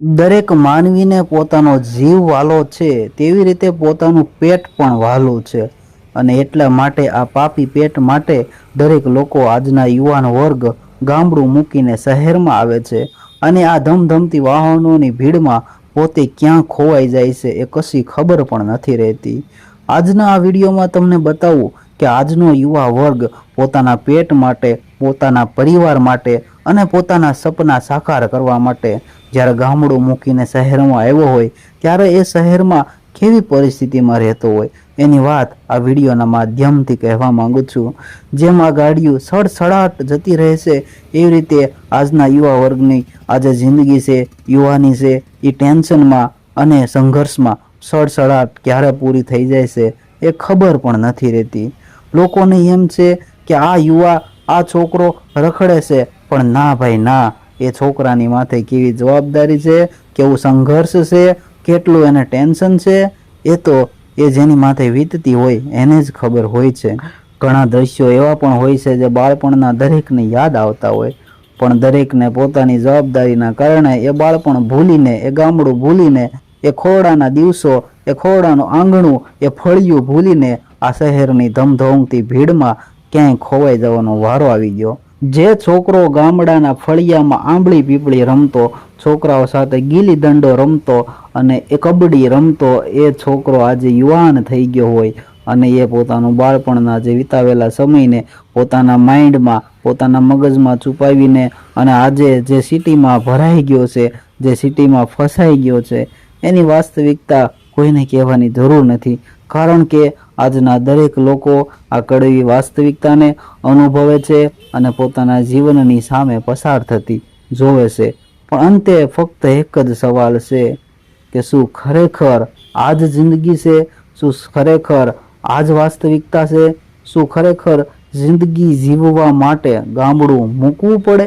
દરેક માનવીને પોતાનો જીવ વાલો છે, તેવી રીતે પોતાનું પેટ પણ વાલું છે. અને એટલા માટે આ પાપી પેટ માટે દરેક લોકો આજના યુવાન વર્ગ ગામડું મૂકીને શહેરમાં આવે છે. અને આ ધમધમતી વાહનોની ભીડમાં પોતે ક્યાં ખોવાઈ જાય છે એ કશી ખબર પણ નથી રહેતી. આજના આ વિડીયોમાં તમને બતાવું કે આજનો યુવા વર્ગ પોતાના પેટ માટે, પોતાના પરિવાર માટે અને પોતાના સપના સાકાર કરવા માટે જ્યારે ગામડું મૂકીને શહેરમાં આવ્યો હોય, ત્યારે એ શહેરમાં કેવી પરિસ્થિતિમાં રહેતો હોય? એની વાત આ વિડીયોના માધ્યમથી કહેવા માંગુ છું. જેમાં ગાડીઓ સડસડાટ જતી રહેશે, એવી રીતે આજના યુવા વર્ગની આજે જિંદગી છે, યુવાની છે, એ ટેન્શનમાં અને સંઘર્ષમાં સડસડાટ ક્યારે પૂરી થઈ જાય છે, એ ખબર પણ નથી રહેતી. લોકોને એમ છે કે આ યુવા, આ છોકરો રખડે છે પણ ના ભાઈ, ના. એ છોકરાની માથે કેવી જવાબદારી છે, કેવું સંઘર્ષ છે, કેટલું એને ટેન્શન છે, એ તો એ જેની માથે વીતતી હોય એને જ ખબર હોય છે. ઘણા દ્રશ્યો એવા પણ હોય છે જે બાળપણના દરેકને યાદ આવતા હોય. પણ દરેકને પોતાની જવાબદારીના કારણે એ બાળપણ ભૂલીને, એ ગામડું ભૂલીને, એ ખોરડાના દિવસો, એ ખોરડાનું આંગણું, એ ફળિયું ભૂલીને આ શહેરની ધમધમતી ભીડમાં ક્યાંય ખોવાઈ જવાનો વારો આવી ગયો. જે છોકરો ગામડાના ફળિયામાં આંબળી પીપળી રમતો, છોકરાઓ સાથે ગીલી દંડો રમતો અને એ કબડ્ડી રમતો, એ છોકરો આજે યુવાન થઈ ગયો હોય અને એ પોતાનું બાળપણના જે વિતાવેલા સમયને પોતાના માઇન્ડમાં, પોતાના મગજમાં છુપાવીને અને આજે જે સિટીમાં ભરાઈ ગયો છે, જે સિટીમાં ફસાઈ ગયો છે, એની વાસ્તવિકતા કોઈને કહેવાની જરૂર નથી. કારણ કે આજના દરેક લોકો આ કડવી વાસ્તવિકતાને અનુભવે છે અને પોતાના જીવનની સામે પસાર થતી જોવે છે. પણ અંતે ફક્ત એક જ સવાલ છે કે શું ખરેખર આ જ જિંદગી છે? શું ખરેખર આ જ વાસ્તવિકતા છે? શું ખરેખર જિંદગી જીવવા માટે ગામડું મૂકવું પડે?